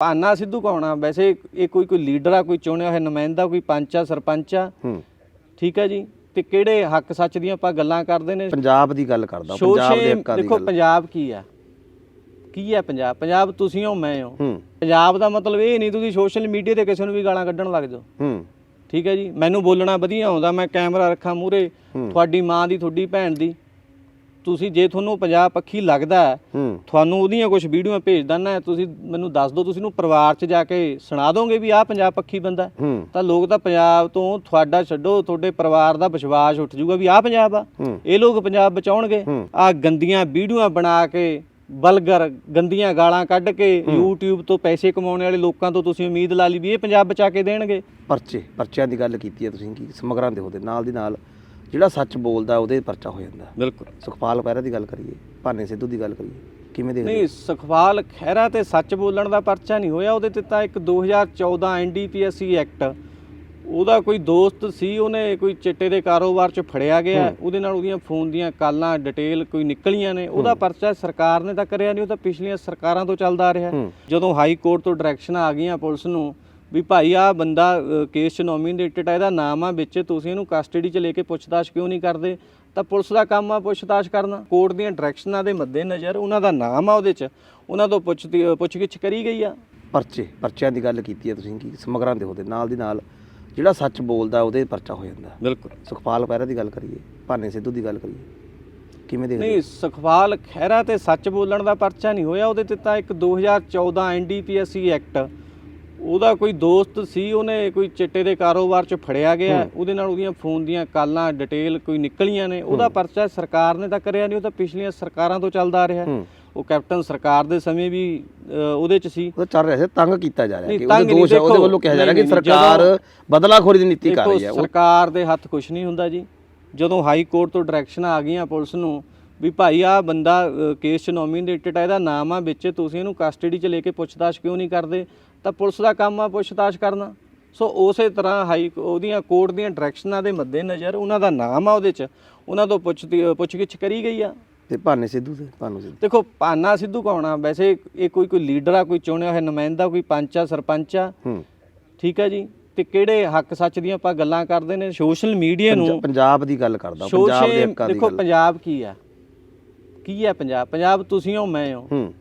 ਭਾਨਾ ਸਿੱਧੂ ਕੌਣ ਆ? ਵੈਸੇ ਇਹ ਕੋਈ ਕੋਈ ਲੀਡਰ ਆ ਕੋਈ ਚੁਣਿਆ ਹੋਇਆ ਨੁਮਾਇੰਦਾ ਕੋਈ ਪੰਚ ਆ ਸਰਪੰਚ ਆ। ਠੀਕ ਹੈ ਜੀ? ਤੇ ਕਿਹੜੇ ਹੱਕ ਸੱਚ ਦੀਆਂ ਆਪਾਂ ਗੱਲਾਂ ਕਰਦੇ ਨੇ? ਪੰਜਾਬ ਦੀ ਗੱਲ ਕਰਦਾ ਪੰਜਾਬ ਦੇ ਹੱਕਾਂ ਦੀ ਦੇਖੋ ਪੰਜਾਬ ਕੀ ਆ? ਕੀ ਹੈ ਪੰਜਾਬ? ਪੰਜਾਬ ਤੁਸੀਂ ਹੋ ਮੈਂ ਹੋ। ਪੰਜਾਬ ਦਾ ਮਤਲਬ ਇਹ ਨਹੀਂ ਤੁਸੀਂ ਸੋਸ਼ਲ ਮੀਡੀਆ ਤੇ ਕਿਸੇ ਨੂੰ ਵੀ ਗਾਲਾਂ ਕੱਢਣ ਲੱਗ ਜਾਓ। ਹੂੰ। ਠੀਕ ਹੈ ਜੀ? ਮੈਨੂੰ ਬੋਲਣਾ ਵਧੀਆ ਆਉਂਦਾ ਮੈਂ ਕੈਮਰਾ ਰੱਖਾਂ ਮੂਰੇ। ਤੁਹਾਡੀ ਮਾਂ ਦੀ ਤੁਹਾਡੀ ਭੈਣ ਦੀ। ਤੁਸੀਂ ਜੇ ਤੁਹਾਨੂੰ ਪੰਜਾਬ ਪੱਖੀ ਲੱਗਦਾ ਹੈ, ਹੂੰ। ਤੁਹਾਨੂੰ ਉਹਦੀਆਂ ਕੁਝ ਵੀਡੀਓਆਂ ਭੇਜ ਦਨਾ ਤੁਸੀਂ ਮੈਨੂੰ ਦੱਸ ਦਿਓ ਤੁਸੀਂ ਨੂੰ ਪਰਿਵਾਰ 'ਚ ਜਾ ਕੇ ਸੁਣਾ ਦੋਗੇ ਵੀ ਆਹ ਪੰਜਾਬ ਪੱਖੀ ਬੰਦਾ ਹੈ। ਹੂੰ। ਤਾਂ ਲੋਕ ਤਾਂ ਪੰਜਾਬ ਤੋਂ ਤੁਹਾਡਾ ਛੱਡੋ ਤੁਹਾਡੇ ਪਰਿਵਾਰ ਦਾ ਵਿਸ਼ਵਾਸ ਉੱਠ ਜਾਊਗਾ ਵੀ ਆਹ ਪੰਜਾਬ ਆ। ਹੂੰ। ਇਹ ਲੋਕ ਪੰਜਾਬ ਬਚਾਉਣਗੇ। ਹੂੰ। ਆ ਗੰਦੀਆਂ ਵੀਡੀਓਆਂ ਬਣਾ ਕੇ ਬਲਗਰ ਗੰਦੀਆਂ ਗਾਲਾਂ ਕੱਢ ਕੇ YouTube ਤੋਂ ਪੈਸੇ ਕਮਾਉਣ ਵਾਲੇ ਲੋਕਾਂ ਤੋਂ ਤੁਸੀਂ ਉਮੀਦ ਲਾ ਲਈ ਵੀ ਇਹ ਪੰਜਾਬ ਬਚਾ ਕੇ ਦੇਣਗੇ। ਪਰਚੇ ਪਰਚਿਆਂ ਦੀ ਗੱਲ ਕੀਤੀ ਹੈ ਤੁਸੀਂ ਕੀ ਸਮਗਰਾਂ ਦੇ ਉਹਦੇ ਨਾਲ ਦੀ ਨਾਲ ਜਿਹੜਾ ਸੱਚ ਬੋਲਦਾ ਉਹਦੇ ਪਰਚਾ ਹੋ ਜਾਂਦਾ। ਬਿਲਕੁਲ। ਸੁਖਪਾਲ ਪਹਿਰਾ ਦੀ ਗੱਲ ਕਰੀਏ ਭਾਨੇ ਸਿੱਧੂ ਦੀ ਗੱਲ ਕਰੀਏ ਕਿਵੇਂ ਦੇਖਦੇ ਨਹੀਂ ਸੁਖਪਾਲ ਖਹਿਰਾ ਤੇ ਸੱਚ ਬੋਲਣ ਦਾ ਪਰਚਾ ਨਹੀਂ ਹੋਇਆ ਉਹਦੇ ਤੇ ਤਾਂ ਇੱਕ 2014 ਐਨਡੀਪੀਐਸਸੀ ਐਕਟ ਉਹਦਾ ਕੋਈ ਦੋਸਤ ਸੀ ਉਹਨੇ ਕੋਈ ਚਿੱਟੇ ਦੇ ਕਾਰੋਬਾਰ 'ਚ ਫੜਿਆ ਗਿਆ ਉਹਦੇ ਨਾਲ ਉਹਦੀਆਂ ਫੋਨ ਦੀਆਂ ਕਾਲਾਂ ਡਿਟੇਲ ਕੋਈ ਨਿਕਲੀਆਂ ਨੇ ਉਹਦਾ ਪਰਚਾ ਸਰਕਾਰ ਨੇ ਤਾਂ ਕਰਿਆ ਨਹੀਂ ਉਹ ਤਾਂ ਪਿਛਲੀਆਂ ਸਰਕਾਰਾਂ ਤੋਂ ਚੱਲਦਾ ਰਿਹਾ। ਹੂੰ। ਜਦੋਂ ਹਾਈ ਕੋਰਟ ਤੋਂ ਡਾਇਰੈਕਸ਼ਨ ਆ ਗਈਆਂ ਪੁਲਿਸ ਨੂੰ ਵੀ ਭਾਈ ਆ ਬੰਦਾ ਅ, ਕੇਸ 'ਚ ਨੋਮੀਨੇਟਡ ਆ ਇਹਦਾ ਨਾਮ ਆ ਵਿੱਚ ਤੁਸੀਂ ਇਹਨੂੰ ਕਸਟਡੀ 'ਚ ਲੈ ਕੇ ਪੁੱਛਤਾਛ ਕਿਉਂ ਨਹੀਂ ਕਰਦੇ? ਤਾਂ ਪੁਲਿਸ ਦਾ ਕੰਮ ਆ ਪੁੱਛਤਾਛ ਕਰਨਾ। ਕੋਰਟ ਦੀਆਂ ਡਾਇਰੈਕਸ਼ਨਾਂ ਦੇ ਮੱਦੇ ਨਜ਼ਰ ਉਹਨਾਂ ਦਾ ਨਾਮ ਆ ਉਹਦੇ 'ਚ। ਉਹਨਾਂ ਤੋਂ ਪੁੱਛ ਪੁੱਛਗਿੱਛ ਕਰੀ ਗਈ ਆ। ਪਰਚੇ ਪਰਚਿਆਂ ਦੀ ਗੱਲ ਕੀਤੀ ਹੈ ਤੁਸੀਂ ਕੀ ਸਮਗਰਾਂ ਦੇ ਉਹਦੇ ਨਾਲ ਦੀ ਨਾਲ ਜਿਹੜਾ ਸੱਚ ਬੋਲਦਾ ਉਹਦੇ ਪਰਚਾ ਹੋ ਜਾਂਦਾ। ਬਿਲਕੁਲ। ਸੁਖਪਾਲ ਪਹਿਰਾ ਦੀ ਗੱਲ ਕਰੀਏ ਭਾਨੇ ਸਿੱਧੂ ਦੀ ਗੱਲ ਕਰੀਏ ਕਿਵੇਂ ਦੇਖਦੇ ਨਹੀਂ ਸੁਖਪਾਲ ਖਹਿਰਾ ਤੇ ਸੱਚ ਬੋਲਣ ਦਾ ਪਰਚਾ ਨਹੀਂ ਹੋਇਆ ਉਹਦੇ ਤੇ ਤਾਂ ਇੱਕ 2014 ਐਨਡੀਪੀਐਸਸੀ ਐਕਟ ਉਹਦਾ ਕੋਈ ਦੋਸਤ ਸੀ ਉਹਨੇ ਕੋਈ ਚਿੱਟੇ ਦੇ ਕਾਰੋਬਾਰ 'ਚ ਫੜਿਆ ਗਿਆ ਉਹਦੇ ਨਾਲ ਉਹਦੀਆਂ ਫੋਨ ਦੀਆਂ ਕਾਲਾਂ ਡਿਟੇਲ ਕੋਈ ਨਿਕਲੀਆਂ ਨੇ ਉਹਦਾ ਪਰਚਾ ਸਰਕਾਰ ਨੇ ਤਾਂ ਕਰਿਆ ਨਹੀਂ ਉਹ ਤਾਂ ਪਿਛਲੀਆਂ ਸਰਕਾਰਾਂ ਤੋਂ ਚੱਲਦਾ ਰਿਹਾ। ਹੂੰ। ਉਹ ਕੈਪਟਨ ਸਰਕਾਰ ਦੇ ਸਮੇਂ ਵੀ ਉਹਦੇ 'ਚ ਸੀ। ਉਹ ਚੱਲ ਰਿਹਾ ਸੀ ਤੰਗ ਕੀਤਾ ਜਾ ਰਿਹਾ ਕਿ ਉਹਦੇ ਦੋਸ਼ ਹੈ, ਉਹਦੇ ਵੱਲੋਂ ਕਿਹਾ ਜਾ ਰਿਹਾ ਕਿ ਸਰਕਾਰ ਬਦਲਾਖੋਰੀ ਦੀ ਨੀਤੀ ਕਰ ਰਹੀ ਹੈ। ਸਰਕਾਰ ਦੇ ਹੱਥ ਕੁਝ ਨਹੀਂ ਹੁੰਦਾ ਜੀ। ਜਦੋਂ ਹਾਈ ਕੋਰਟ ਤੋਂ ਡਾਇਰੈਕਸ਼ਨ ਆ ਗਈਆਂ ਪੁਲਿਸ ਨੂੰ ਵੀ ਭਾਈ ਆ ਬੰਦਾ ਕੇਸ 'ਚ ਨੋਮੀਨੇਟਡ ਆ ਇਹਦਾ ਨਾਮ ਆ ਵਿੱਚ ਤੁਸੀਂ ਇਹਨੂੰ ਕਸਟਡੀ 'ਚ ਲੈ ਕੇ ਪੁੱਛਤਾਛ ਕਿਉਂ ਨਹੀਂ ਕਰਦੇ? ਤਾਂ ਪੁਲਿਸ ਦਾ ਕੰਮ ਆ ਪੁੱਛਤਾਛ ਕਰਨਾ। ਸੋ ਉਸੇ ਤਰ੍ਹਾਂ ਹਾਈ ਉਹਦੀਆਂ ਕੋਰਟ ਦੀਆਂ ਡਾਇਰੈਕਸ਼ਨਾਂ ਦੇ ਮੱਦੇ ਨਜ਼ਰ ਉਹਨਾਂ ਦਾ ਨਾਮ ਆ ਉਹਦੇ 'ਚ। ਉਹਨਾਂ ਤੋਂ ਪੁੱਛ ਪੁੱਛਗਿੱਛ ਕਰੀ ਗਈ ਆ। ਤੇ ਭਾਨੇ ਸਿੱਧੂ ਤੇ ਭਾਨੂ ਸਿੱਧੂ। ਦੇਖੋ ਭਾਨਾ ਸਿੱਧੂ ਕੌਣ ਆ? ਵੈਸੇ ਇਹ ਕੋਈ ਕੋਈ ਲੀਡਰ ਆ ਕੋਈ ਚੁਣਿਆ ਹੋਇਆ ਨੁਮਾਇੰਦਾ ਕੋਈ ਪੰਚ ਆ ਸਰਪੰਚ ਆ। ਹੂੰ। ਠੀਕ ਹੈ ਜੀ? ਤੇ ਕਿਹੜੇ ਹੱਕ ਸੱਚ ਦੀਆਂ ਆਪਾਂ ਗੱਲਾਂ ਕਰਦੇ ਨੇ? ਸੋਸ਼ਲ ਮੀਡੀਆ ਨੂੰ ਪੰਜਾ- ਪੰਜਾਬ ਦੀ ਗੱਲ ਕਰਦਾ ਪੰਜਾਬ ਦੇ ਹੱਕਾਂ ਦੀ ਦੇਖੋ ਪੰਜਾਬ ਕੀ ਆ? ਕੀ ਹੈ ਪੰਜਾਬ? ਪੰਜਾਬ ਤੁਸੀਂ ਹੋ ਮੈਂ ਹੋ। ਹੂੰ।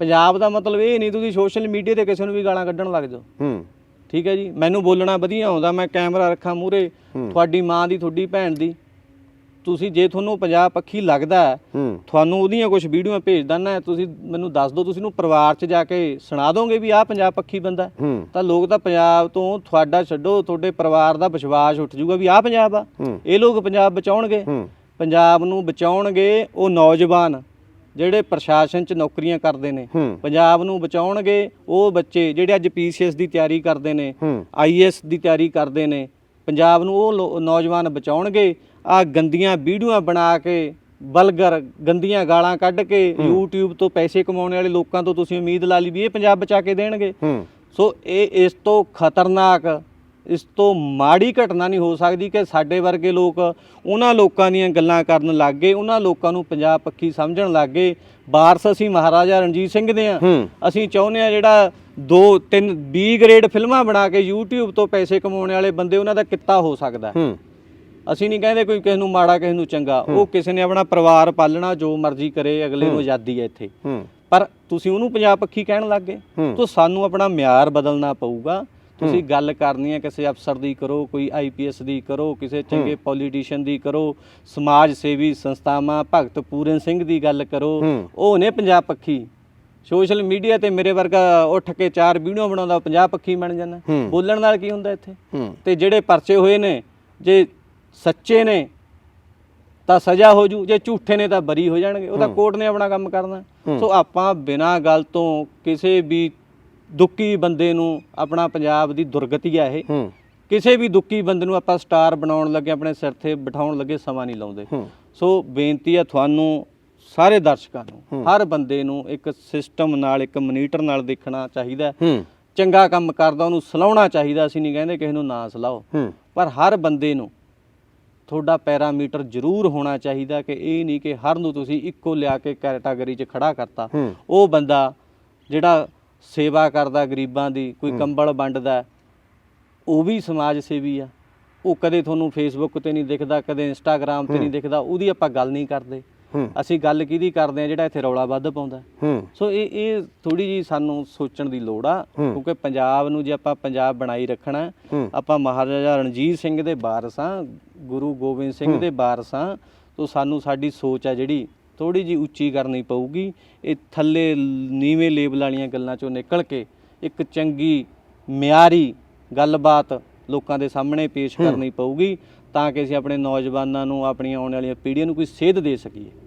ਪੰਜਾਬ ਦਾ ਮਤਲਬ ਇਹ ਨਹੀਂ ਤੁਸੀਂ ਸੋਸ਼ਲ ਮੀਡੀਆ ਤੇ ਕਿਸੇ ਨੂੰ ਵੀ ਗਾਲਾਂ ਕੱਢਣ ਲੱਗ ਜਾਓ। ਹੂੰ। ਠੀਕ ਹੈ ਜੀ? ਮੈਨੂੰ ਬੋਲਣਾ ਵਧੀਆ ਆਉਂਦਾ ਮੈਂ ਕੈਮਰਾ ਰੱਖਾਂ ਮੂਰੇ। ਤੁਹਾਡੀ ਮਾਂ ਦੀ ਤੁਹਾਡੀ ਭੈਣ ਦੀ। ਤੁਸੀਂ ਜੇ ਤੁਹਾਨੂੰ ਪੰਜਾਬ ਪੱਖੀ ਲੱਗਦਾ ਤੁਹਾਨੂੰ ਉਹਦੀਆਂ ਕੁਝ ਵੀਡੀਓਆਂ ਭੇਜ ਦਨਾ ਤੁਸੀਂ ਮੈਨੂੰ ਦੱਸ ਦਿਓ ਤੁਸੀਂ ਨੂੰ ਪਰਿਵਾਰ 'ਚ ਜਾ ਕੇ ਸੁਣਾ ਦੋਗੇ ਵੀ ਆਹ ਪੰਜਾਬ ਪੱਖੀ ਬੰਦਾ ਤਾਂ ਲੋਕ ਤਾਂ ਪੰਜਾਬ ਤੋਂ ਤੁਹਾਡਾ ਛੱਡੋ ਤੁਹਾਡੇ ਪਰਿਵਾਰ ਦਾ ਵਿਸ਼ਵਾਸ ਉੱਠ ਜਾਊਗਾ ਵੀ ਆਹ ਪੰਜਾਬ ਆ। ਇਹ ਲੋਕ ਪੰਜਾਬ ਬਚਾਉਣਗੇ। ਪੰਜਾਬ ਨੂੰ ਬਚਾਉਣਗੇ ਉਹ ਨੌਜਵਾਨ। ਜਿਹੜੇ ਪ੍ਰਸ਼ਾਸਨ 'ਚ ਨੌਕਰੀਆਂ ਕਰਦੇ ਨੇ ਪੰਜਾਬ ਨੂੰ ਬਚਾਉਣਗੇ ਉਹ ਬੱਚੇ ਜਿਹੜੇ ਅੱਜ ਪੀਸੀਐਸ ਦੀ ਤਿਆਰੀ ਕਰਦੇ ਨੇ ਆਈਐਸ ਦੀ ਤਿਆਰੀ ਕਰਦੇ ਨੇ ਪੰਜਾਬ ਨੂੰ ਉਹ ਨੌਜਵਾਨ ਬਚਾਉਣਗੇ। ਆ ਗੰਦੀਆਂ ਵੀਡੀਓਆਂ ਬਣਾ ਕੇ ਬਲਗਰ ਗੰਦੀਆਂ ਗਾਲਾਂ ਕੱਢ ਕੇ YouTube ਤੋਂ ਪੈਸੇ ਕਮਾਉਣ ਵਾਲੇ ਲੋਕਾਂ ਤੋਂ ਤੁਸੀਂ ਉਮੀਦ ਲਾ ਲਈ ਵੀ ਇਹ ਪੰਜਾਬ ਬਚਾ ਕੇ ਦੇਣਗੇ। ਸੋ ਇਹ ਇਸ ਤੋਂ ਖਤਰਨਾਕ ਇਸ ਤੋਂ ਮਾੜੀ ਘਟਨਾ ਨਹੀਂ ਹੋ ਸਕਦੀ ਕਿ ਸਾਡੇ ਵਰਗੇ ਲੋਕ ਉਹਨਾਂ ਲੋਕਾਂ ਦੀਆਂ ਗੱਲਾਂ ਕਰਨ ਲੱਗ ਗਏ ਉਹਨਾਂ ਲੋਕਾਂ ਨੂੰ ਪੰਜਾਬ ਪੱਖੀ ਸਮਝਣ ਲੱਗ ਗਏ। ਵਾਰਸ ਅਸੀਂ ਮਹਾਰਾਜਾ ਰਣਜੀਤ ਸਿੰਘ ਦੇ ਆ ਅਸੀਂ ਚਾਹੁੰਦੇ ਆ ਜਿਹੜਾ 2 3 20 ਗ੍ਰੇਡ ਫਿਲਮਾਂ ਬਣਾ ਕੇ YouTube ਤੋਂ ਪੈਸੇ ਕਮਾਉਣ ਵਾਲੇ ਬੰਦੇ ਉਹਨਾਂ ਦਾ ਕਿੱਤਾ ਹੋ ਸਕਦਾ ਅਸੀਂ ਨਹੀਂ ਕਹਿੰਦੇ ਕੋਈ ਕਿਸੇ ਨੂੰ ਮਾੜਾ ਕਿਸੇ ਨੂੰ ਚੰਗਾ। ਉਹ ਕਿਸੇ ਨੇ ਆਪਣਾ ਪਰਿਵਾਰ ਪਾਲਣਾ ਜੋ ਮਰਜ਼ੀ ਕਰੇ ਅਗਲੇ ਨੂੰ ਆਜ਼ਾਦੀ ਹੈ ਇੱਥੇ। ਪਰ ਤੁਸੀਂ ਉਹਨੂੰ ਪੰਜਾਬ ਪੱਖੀ ਕਹਿਣ ਲੱਗ ਗਏ। ਤਾਂ ਸਾਨੂੰ ਆਪਣਾ ਮਿਆਰ ਬਦਲਣਾ ਪਊਗਾ। ਤੁਸੀਂ ਗੱਲ ਕਰਨੀ ਹੈ ਕਿਸੇ ਅਫਸਰ ਦੀ ਕਰੋ ਕੋਈ ਆਈਪੀਐਸ ਦੀ ਕਰੋ ਕਿਸੇ ਚੰਗੇ ਪੋਲੀਟੀਸ਼ੀਅਨ ਦੀ ਕਰੋ ਸਮਾਜ ਸੇਵੀ ਸੰਸਥਾਵਾਂ ਭਗਤ ਪੂਰਨ ਸਿੰਘ ਦੀ ਗੱਲ ਕਰੋ। ਉਹ ਨੇ ਪੰਜਾਬ ਪੱਖੀ। ਸੋਸ਼ਲ ਮੀਡੀਆ ਤੇ ਮੇਰੇ ਵਰਗਾ ਉੱਠ ਕੇ ਚਾਰ ਵੀਡੀਓ ਬਣਾਉਂਦਾ ਉਹ ਪੰਜਾਬ ਪੱਖੀ ਬਣ ਜਾਂਦਾ। ਬੋਲਣ ਨਾਲ ਕੀ ਹੁੰਦਾ ਇੱਥੇ? ਤੇ ਜਿਹੜੇ ਪਰਚੇ ਹੋਏ ਨੇ ਜੇ ਸੱਚੇ ਨੇ ਤਾਂ ਸਜ਼ਾ ਹੋ ਜੂ। ਜੇ ਝੂਠੇ ਨੇ ਤਾਂ ਬਰੀ ਹੋ ਜਾਣਗੇ। ਉਹ ਤਾਂ ਕੋਰਟ ਨੇ ਆਪਣਾ ਕੰਮ ਕਰਨਾ। ਸੋ ਆਪਾਂ ਬਿਨਾਂ ਗੱਲ ਤੋਂ ਕਿਸੇ ਵੀ ਦੁੱਕੀ ਬੰਦੇ ਨੂੰ ਆਪਣਾ ਪੰਜਾਬ ਦੀ ਦੁਰਗਤੀ ਆ ਇਹ। ਕਿਸੇ ਵੀ ਦੁੱਕੀ ਬੰਦੇ ਨੂੰ ਆਪਾਂ ਸਟਾਰ ਬਣਾਉਣ ਲੱਗੇ ਆਪਣੇ ਸਿਰ ਤੇ ਬਿਠਾਉਣ ਲੱਗੇ ਸਮਾਂ ਨਹੀਂ ਲਾਉਂਦੇ। ਸੋ ਬੇਨਤੀ ਹੈ ਤੁਹਾਨੂੰ ਸਾਰੇ ਦਰਸ਼ਕਾਂ ਨੂੰ ਹਰ ਬੰਦੇ ਨੂੰ ਇੱਕ ਸਿਸਟਮ ਨਾਲ ਇੱਕ ਮਨੀਟਰ ਨਾਲ ਦੇਖਣਾ ਚਾਹੀਦਾ ਚੰਗਾ ਕੰਮ ਕਰਦਾ ਉਹਨੂੰ ਸਲਾਉਣਾ ਚਾਹੀਦਾ ਅਸੀਂ ਨਹੀਂ ਕਹਿੰਦੇ ਕਿਸੇ ਨੂੰ ਨਾ ਸਲਾਓ। ਪਰ ਹਰ ਬੰਦੇ ਨੂੰ ਤੁਹਾਡਾ ਪੈਰਾਮੀਟਰ ਜ਼ਰੂਰ ਹੋਣਾ ਚਾਹੀਦਾ ਕਿ ਇਹ ਨਹੀਂ ਕਿ ਹਰ ਨੂੰ ਤੁਸੀਂ ਇੱਕੋ ਲਿਆ ਕੇ ਕੈਟਾਗਰੀ 'ਚ ਖੜਾ ਕਰਤਾ। ਉਹ ਬੰਦਾ ਜਿਹੜਾ ਸੇਵਾ ਕਰਦਾ ਗਰੀਬਾਂ ਦੀ ਕੋਈ ਕੰਬਲ ਵੰਡਦਾ ਉਹ ਵੀ ਸਮਾਜ ਸੇਵੀ ਆ। ਉਹ ਕਦੇ ਤੁਹਾਨੂੰ ਫੇਸਬੁੱਕ ਤੇ ਨਹੀਂ ਦਿਖਦਾ ਕਦੇ ਇੰਸਟਾਗ੍ਰam ਤੇ ਨਹੀਂ ਦਿਖਦਾ ਉਹਦੀ ਆਪਾਂ ਗੱਲ ਨਹੀਂ ਕਰਦੇ। ਅਸੀਂ ਗੱਲ ਕਿਹਦੀ ਕਰਦੇ ਆ ਜਿਹੜਾ ਇੱਥੇ ਰੌਲਾ ਵੱਧ ਪਾਉਂਦਾ। ਸੋ ਇਹ ਇਹ ਥੋੜੀ ਜੀ ਸਾਨੂੰ ਸੋਚਣ ਦੀ ਲੋੜ ਆ। ਕਿਉਂਕਿ ਪੰਜਾਬ ਨੂੰ ਜੇ ਆਪਾਂ ਪੰਜਾਬ ਬਣਾਈ ਰੱਖਣਾ ਆਪਾਂ ਮਹਾਰਾਜਾ ਰਣਜੀਤ ਸਿੰਘ ਦੇ ਵਾਰਸ ਗੁਰੂ ਗੋਬਿੰਦ ਸਿੰਘ ਦੇ ਵਾਰਸ ਤੋਂ ਸਾਨੂੰ ਸਾਡੀ ਸੋਚ ਆ ਜਿਹੜੀ ਥੋੜੀ ਜੀ ਉੱਚੀ ਕਰਨੀ ਪਊਗੀ। ਇਹ ਥੱਲੇ ਨੀਵੇਂ ਲੇਬਲ ਵਾਲੀਆਂ ਗੱਲਾਂ ਚੋਂ ਨਿਕਲ ਕੇ ਇੱਕ ਚੰਗੀ ਮਿਆਰੀ ਗੱਲਬਾਤ ਲੋਕਾਂ ਦੇ ਸਾਹਮਣੇ ਪੇਸ਼ ਕਰਨੀ ਪਊਗੀ ਤਾਂ ਕਿ ਅਸੀਂ ਆਪਣੇ ਨੌਜਵਾਨਾਂ ਨੂੰ ਆਪਣੀਆਂ ਆਉਣ ਵਾਲੀਆਂ ਪੀੜ੍ਹੀਆਂ ਨੂੰ ਕੋਈ ਸੇਧ ਦੇ ਸਕੀਏ।